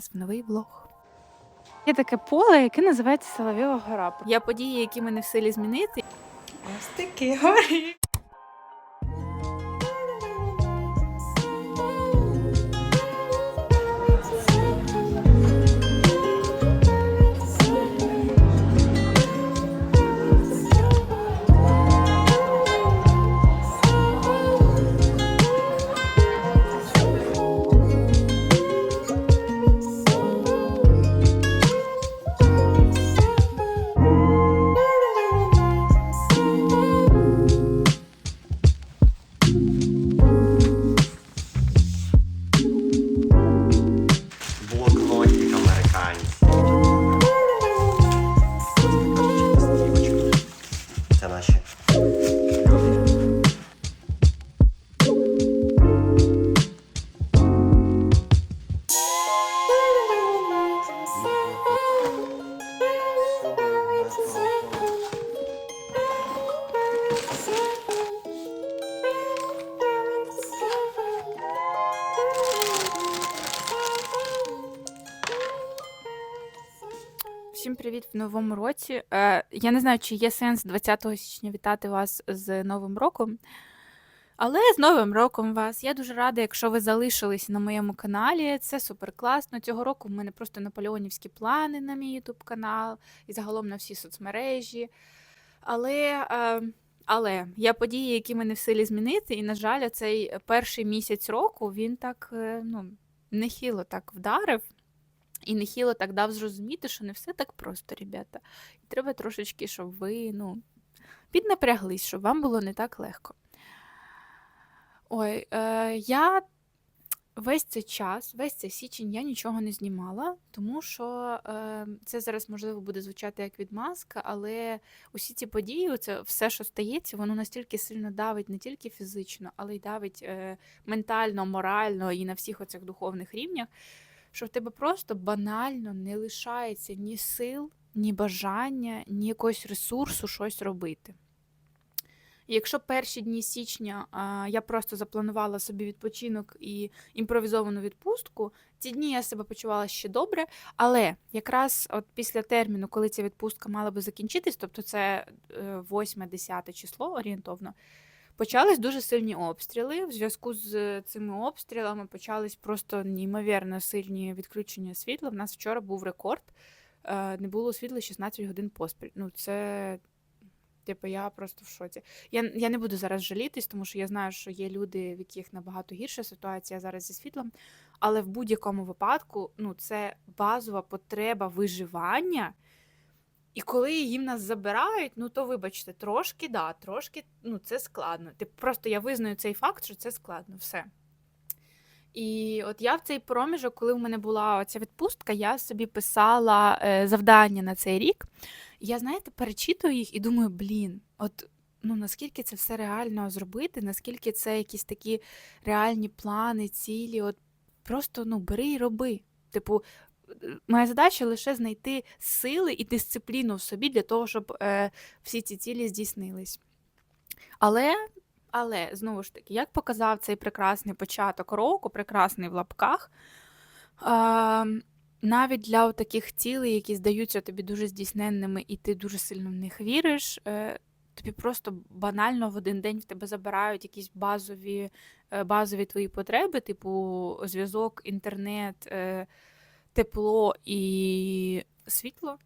в новий влог. Є таке поле, яке називається Соловйова гора. Я події, які ми не в силі змінити. Ось такі горі. Всім привіт в новому році. Е, я не знаю, чи є сенс 20 січня вітати вас з Новим роком. Але з Новим роком вас. Я дуже рада, якщо ви залишились на моєму каналі. Це супер класно. Цього року в мене просто наполеонівські плани на мій YouTube канал і загалом на всі соцмережі. Але, е, але є події, які ми не в силі змінити. І, на жаль, цей перший місяць року він так е, ну, нехило так вдарив. І нехило так дав зрозуміти, що не все так просто, ребята. І треба трошечки, щоб ви ну, піднапряглись, щоб вам було не так легко. Ой, е, я весь цей час, весь цей січень я нічого не знімала, тому що е, це зараз, можливо, буде звучати як відмазка, але усі ці події, це все, що стається, воно настільки сильно давить не тільки фізично, але й давить е, ментально, морально і на всіх оцих духовних рівнях що в тебе просто банально не лишається ні сил, ні бажання, ні якогось ресурсу щось робити. Якщо перші дні січня а, я просто запланувала собі відпочинок і імпровізовану відпустку, ці дні я себе почувала ще добре, але якраз от після терміну, коли ця відпустка мала би закінчитись, тобто це 8-10 число орієнтовно, Почались дуже сильні обстріли. В зв'язку з цими обстрілами почались просто неймовірно сильні відключення світла. В нас вчора був рекорд. е, Не було світла 16 годин поспіль. Ну, це, типу, я просто в шоці. Я, я не буду зараз жалітись, тому що я знаю, що є люди, в яких набагато гірша ситуація зараз зі світлом. Але в будь-якому випадку ну, це базова потреба виживання. І коли їм нас забирають, ну то вибачте, трошки, да, трошки ну, це складно. Типу, просто я визнаю цей факт, що це складно, все. І от я в цей проміжок, коли в мене була ця відпустка, я собі писала е, завдання на цей рік. Я, знаєте, перечитую їх і думаю, блін, от ну наскільки це все реально зробити, наскільки це якісь такі реальні плани, цілі, от просто ну бери і роби. Типу, моя задача лише знайти сили і дисципліну в собі для того, щоб е, всі ці цілі здійснились. Але, але, знову ж таки, як показав цей прекрасний початок року, прекрасний в лапках, е, навіть для таких цілей, які здаються тобі дуже здійсненними, і ти дуже сильно в них віриш, е, тобі просто банально в один день в тебе забирають якісь базові, е, базові твої потреби, типу зв'язок, інтернет. Тепло і світло,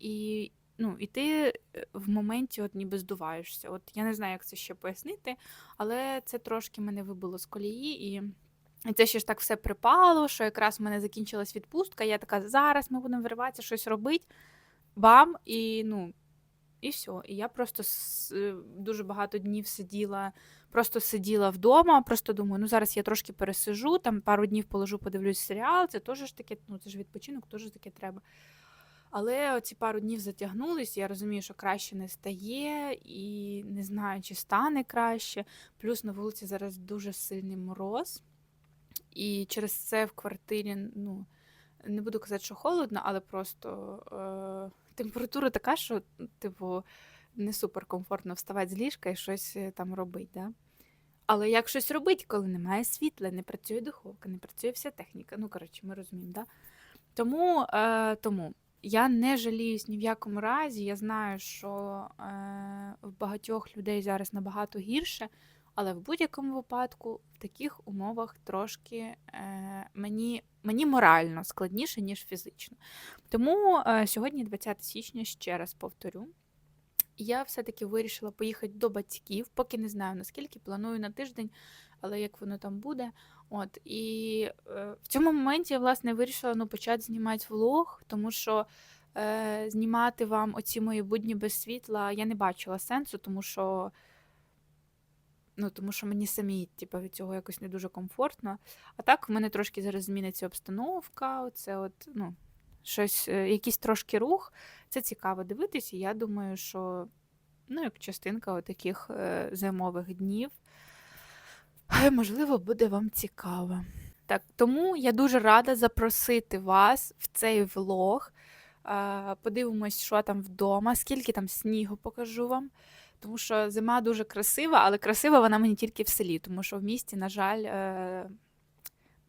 і, ну, і ти е, в моменті от ніби здуваєшся. От я не знаю, як це ще пояснити, але це трошки мене вибило з колії. І і це ще ж так все припало, що якраз в мене закінчилась відпустка. Я така, зараз ми будемо вириватися, щось робити. Бам! І ну, і все. І я просто е, дуже багато днів сиділа, просто сиділа вдома, просто думаю, ну зараз я трошки пересижу, там пару днів положу, подивлюсь серіал, це теж ж таке, ну це ж відпочинок, теж таке треба. Але оці пару днів затягнулись, я розумію, що краще не стає, і не знаю, чи стане краще. Плюс на вулиці зараз дуже сильний мороз. І через це в квартирі, ну, не буду казати, що холодно, але просто е, температура така, що, типу, не супер комфортно вставати з ліжка і щось е, там робити. Да? Але як щось робити, коли немає світла, не працює духовка, не працює вся техніка. Ну, коротше, ми розуміємо, да? Тому, е, тому я не жаліюсь ні в якому разі. Я знаю, що е, в багатьох людей зараз набагато гірше, але в будь-якому випадку в таких умовах трошки е, мені, мені морально складніше, ніж фізично. Тому е, сьогодні, 20 січня, ще раз повторю. Я все-таки вирішила поїхати до батьків, поки не знаю наскільки, планую на тиждень, але як воно там буде. От і е, в цьому моменті я власне вирішила ну, почати знімати влог, тому що е, знімати вам оці мої будні без світла я не бачила сенсу, тому що. Ну, тому що мені самі типу, від цього якось не дуже комфортно. А так, в мене трошки зараз зміниться обстановка, оце от, ну, щось, е, якийсь трошки рух. Це цікаво дивитися. і Я думаю, що ну, як частинка таких е, зимових днів, е, можливо, буде вам цікаво. Так, тому я дуже рада запросити вас в цей влог. Подивимось, що там вдома, скільки там снігу покажу вам. Тому що зима дуже красива, але красива вона мені тільки в селі, тому що в місті, на жаль, е,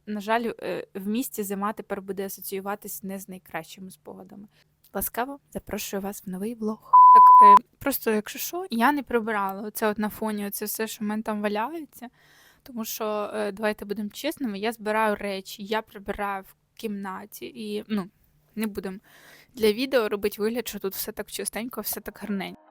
на жаль, е, в місті зима тепер буде асоціюватись не з найкращими спогадами. Ласкаво запрошую вас в новий влог. Так, е, просто, якщо що, я не прибирала оце от на фоні, оце все, що в мене там валяється. Тому що, давайте будемо чесними, я збираю речі, я прибираю в кімнаті і ну, не будемо для відео робити вигляд, що тут все так чистенько, все так гарненько.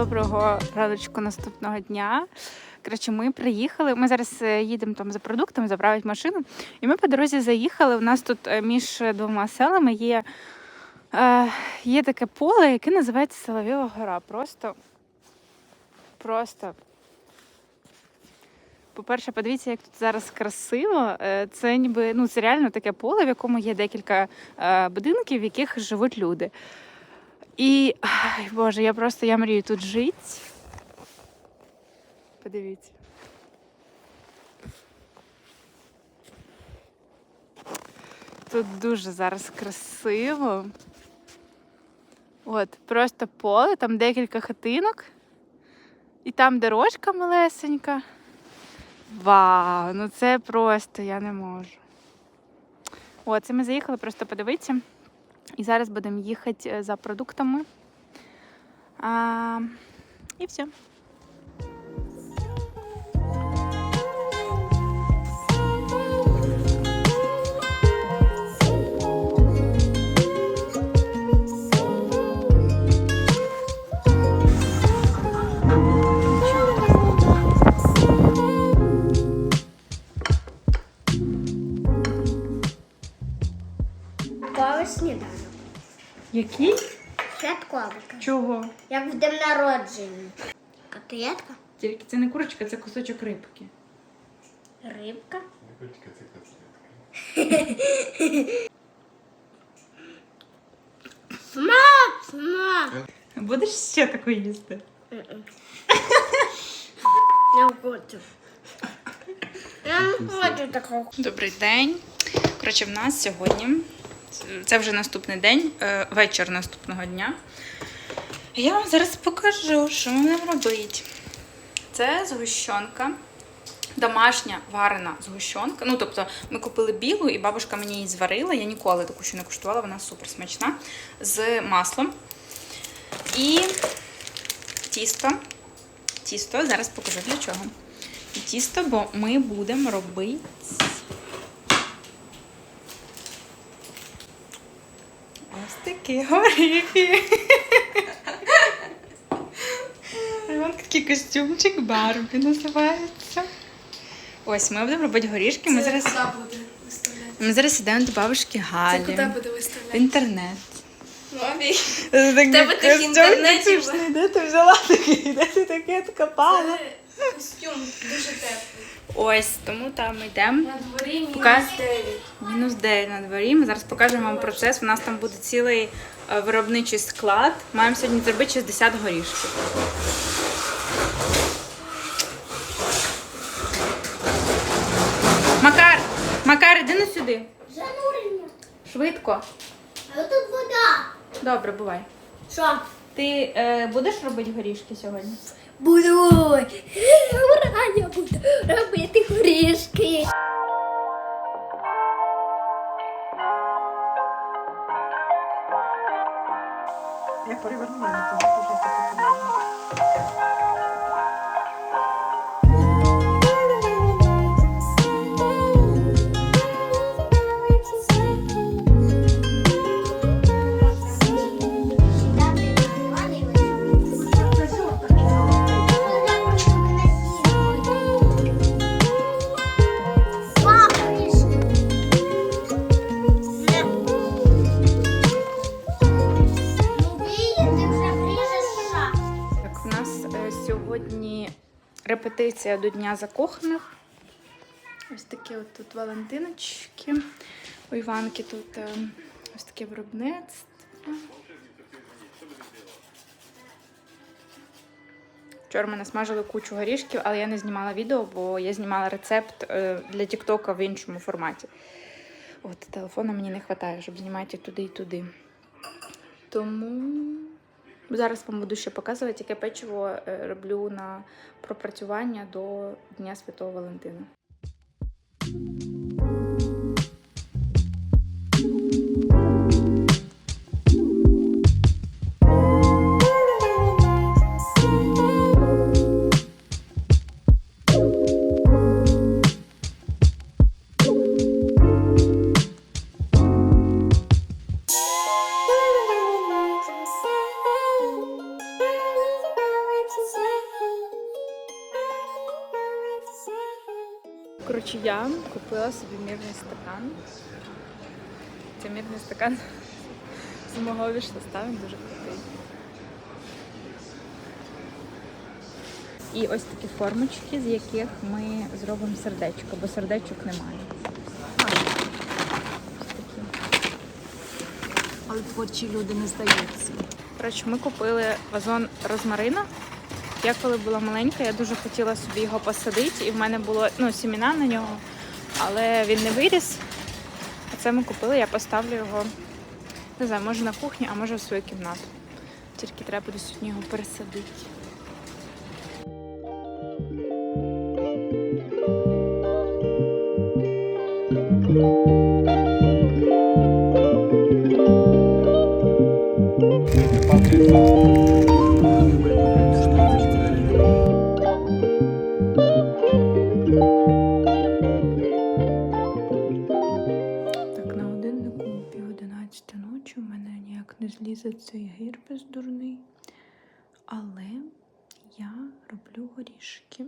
Доброго раночку наступного дня. Коротше, ми приїхали. Ми зараз е, їдемо там за продуктами, заправити машину. І ми по дорозі заїхали. У нас тут е, між двома селами є, е, є таке поле, яке називається Солов'єва гора. Просто, просто. По-перше, подивіться, як тут зараз красиво. Е, Це ніби ну це реально таке поле, в якому є декілька будинків, в яких живуть люди. І, ай, Боже, я просто я мрію тут жити. Подивіться. Тут дуже зараз красиво. От, просто поле, там декілька хатинок. І там дорожка малесенька. Вау, ну це просто я не можу. О, це ми заїхали просто подивитися. І зараз будемо їхати е, за продуктами. А, і все. Святковий Який? Святковий. Чого? Як в день народження. Котлетка, Тільки це не курочка, це кусочок рибки. рибка. Смак, смак. Будеш ще таку їсти? Не хочу. Я не хочу такого. Добрий день. Коротше, в нас сьогодні. Це вже наступний день, е, вечір наступного дня. Я вам зараз покажу, що будемо робити. Це згущенка. Домашня варена згущенка. Ну, тобто, ми купили білу, і бабушка мені її зварила. Я ніколи таку ще не куштувала, вона супер смачна. З маслом. І тісто. Тісто, зараз покажу для чого. І тісто, бо ми будемо робити. Ось такі горіхи. Ось такий костюмчик Барбі називається. Ось ми будемо робити горішки. Ми зараз, Куди буде виставляти? ми зараз йдемо до бабушки Це куди буде В виставляти? інтернет. Мамі. В тебе такий інтернет? Де ти взяла такий? Де ти таке откопала? Це костюм дуже теплий. Ось, тому там ми йдемо. На дворі мінус Пока- 9. Мінус 9 на дворі. Ми зараз покажемо вам процес. У нас там буде цілий е, виробничий склад. Маємо сьогодні зробити 60 горішків. Макар! Макар, іди на сюди. Занурення. Швидко. А тут вода Добре, бувай. Що? Ти е, будеш робити горішки сьогодні? Буду. Ура, я буду робити горішки. Я перевернула, репетиція до Дня закоханих. Ось такі от тут Валентиночки. У Іванки тут е, ось таке виробництво. Вчора ми насмажили кучу горішків, але я не знімала відео, бо я знімала рецепт е, для Тіктока в іншому форматі. От телефону мені не вистачає, щоб знімати туди і туди. Тому зараз вам буду ще показувати, яке печиво е, роблю на пропрацювання до Дня Святого Валентина. Коротше, я купила собі мірний стакан. Це мірний стакан з мого вішлиста, він дуже крутий. І ось такі формочки, з яких ми зробимо сердечко, бо сердечок немає. Але творчі люди не здаються. Коротше, ми купили вазон розмарину. Я коли була маленька, я дуже хотіла собі його посадити, і в мене було ну, сіміна на нього, але він не виріс. А це ми купили, я поставлю його, не знаю, може на кухні, а може в свою кімнату. Тільки треба буде сьогодні його пересадити. Так, цей герпес дурний. Але я роблю горішки.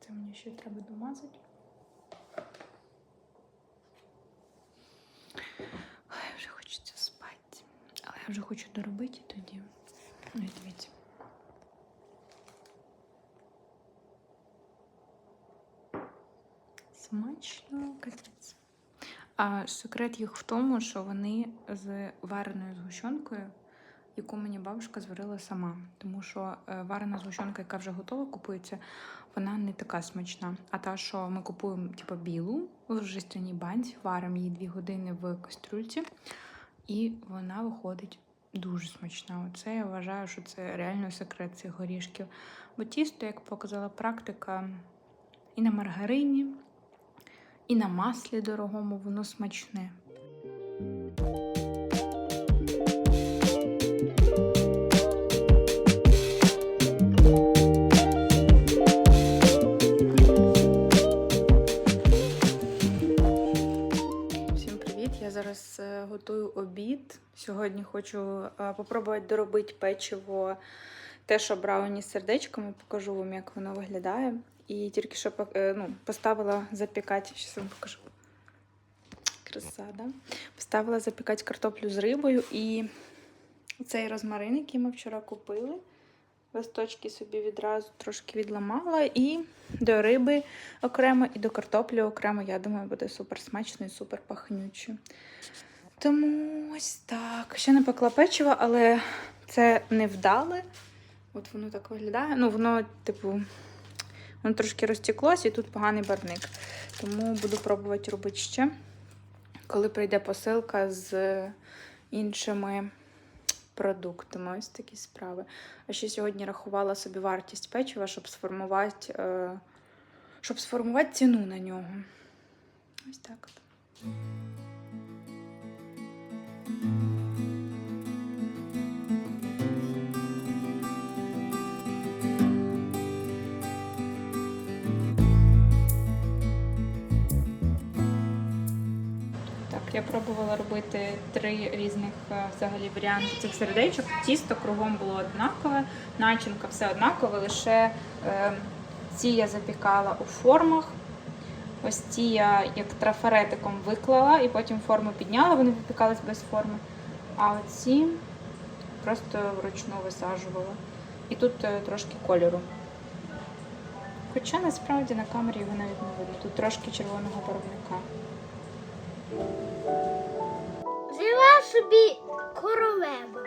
Це мені ще треба домазати. Вже хочеться спати. Але я вже хочу доробити тоді. Ну, дивіться. Смачно. А секрет їх в тому, що вони з вареною згущенкою, яку мені бабушка зварила сама. Тому що е, варена згущенка, яка вже готова, купується, вона не така смачна. А та, що ми купуємо, типу, білу в жестяній банці, варимо її дві години в кастрюльці, і вона виходить дуже смачна. Оце я вважаю, що це реально секрет цих горішків. Бо тісто, як показала практика, і на маргарині, і на маслі дорогому воно смачне. Всім привіт! Я зараз е, готую обід. Сьогодні хочу е, попробувати доробити печиво, те, що брауні з сердечками, покажу вам, як воно виглядає. І тільки що е, ну, поставила запікати, зараз вам покажу. Краса, да? Поставила запікати картоплю з рибою і цей розмарин, який ми вчора купили. Листочки собі відразу трошки відламала і до риби окремо, і до картоплі окремо. Я думаю, буде супер смачно і супер пахнюче. Тому ось так. Ще не пекла печиво, але це не вдале. От воно так виглядає. Ну, воно, типу, воно трошки розтеклось і тут поганий барник. Тому буду пробувати робити ще. коли прийде посилка з іншими продуктами. Ось такі справи. А ще сьогодні рахувала собі вартість печива, щоб сформувати, е, щоб сформувати ціну на нього. Ось так. от. Я пробувала робити три різних е, взагалі варіанти цих сердечок. Тісто кругом було однакове, начинка все однакове, лише е, ці я запікала у формах. Ось ці я як трафаретиком виклала і потім форму підняла, вони випікались без форми. А оці просто вручну висаджувала. І тут е, трошки кольору. Хоча насправді на камері його навіть не видно. Тут трошки червоного барвника. Собі королева.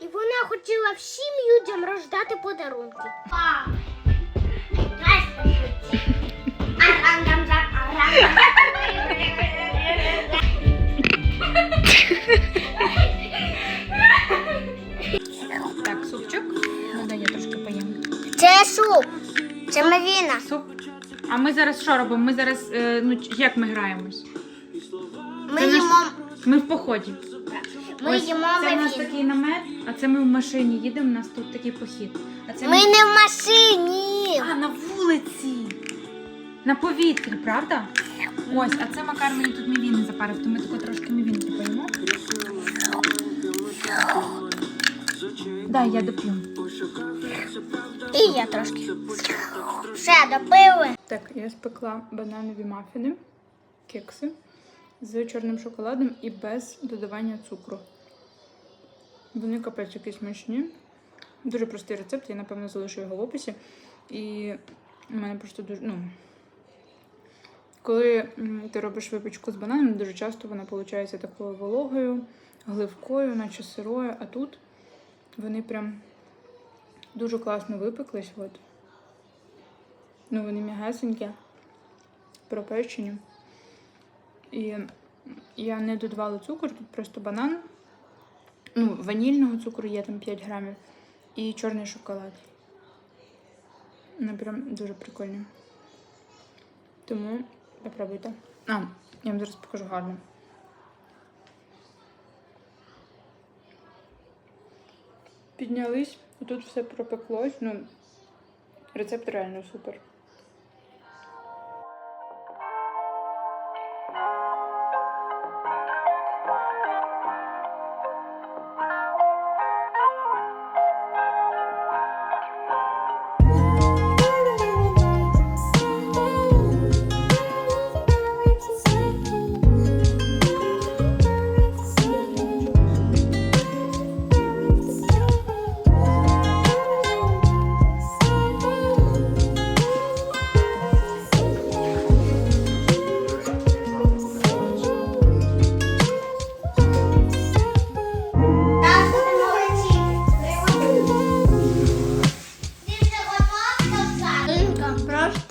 І вона хотіла всім людям роздати подарунки. Так, супчик. Ну, дай я трошки поїм. Це суп. Це мавіна. Суп. А ми зараз що робимо? Ми зараз, е, ну як ми граємось? Ми Це наш- їмо, Ми в поході. Ми Ось, їмо це у нас такий намет, а це ми в машині їдемо, у нас тут такий похід. А це Ми не в машині. А, на вулиці. На повітрі, правда? Ось, а це Макар мені тут мівіни запарив, то ми тако трошки мівінки поїмо. Дай, я доп'ю. І я трошки. Все, допили. Так, я спекла бананові мафіни, кекси з чорним шоколадом і без додавання цукру. Вони капець якісь смачні. Дуже простий рецепт, я напевно залишу його в описі. І у мене просто дуже. Ну, коли ти робиш випічку з бананом, дуже часто вона виходить такою вологою, гливкою, наче сирою, а тут вони прям дуже класно випеклись. От. Ну, вони м'ягесенькі, пропечені. І я не додавала цукор, тут просто банан. Ну, ванільного цукру є там 5 грамів. І чорний шоколад. Вони прям дуже прикольні. Тому попробуйте. А, я вам зараз покажу гарно. Піднялись, тут все пропеклось. Ну, рецепт реально супер.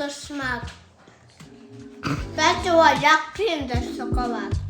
Смак. Печиво як киндер шоколад.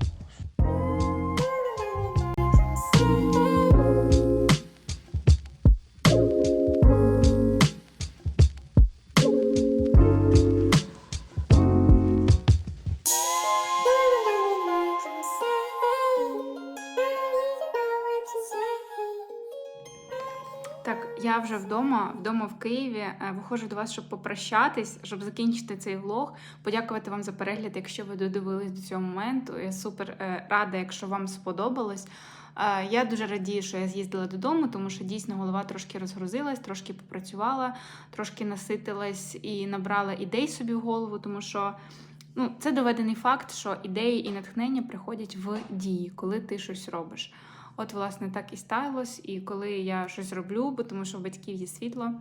Я вже вдома, вдома в Києві. Е, Виходжу до вас, щоб попрощатись, щоб закінчити цей влог. Подякувати вам за перегляд, якщо ви додивились до цього моменту. Я супер е, рада, якщо вам сподобалось. Е, Я дуже радію, що я з'їздила додому, тому що дійсно голова трошки розгрузилась, трошки попрацювала, трошки наситилась і набрала ідей собі в голову, тому що. Ну, це доведений факт, що ідеї і натхнення приходять в дії, коли ти щось робиш. От, власне, так і сталося. І коли я щось роблю, бо тому що в батьків є світло,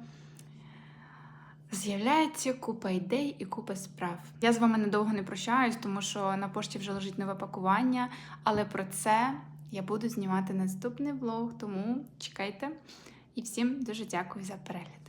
з'являється купа ідей і купа справ. Я з вами надовго не прощаюсь, тому що на пошті вже лежить нове пакування, але про це я буду знімати наступний влог, тому чекайте. І всім дуже дякую за перегляд.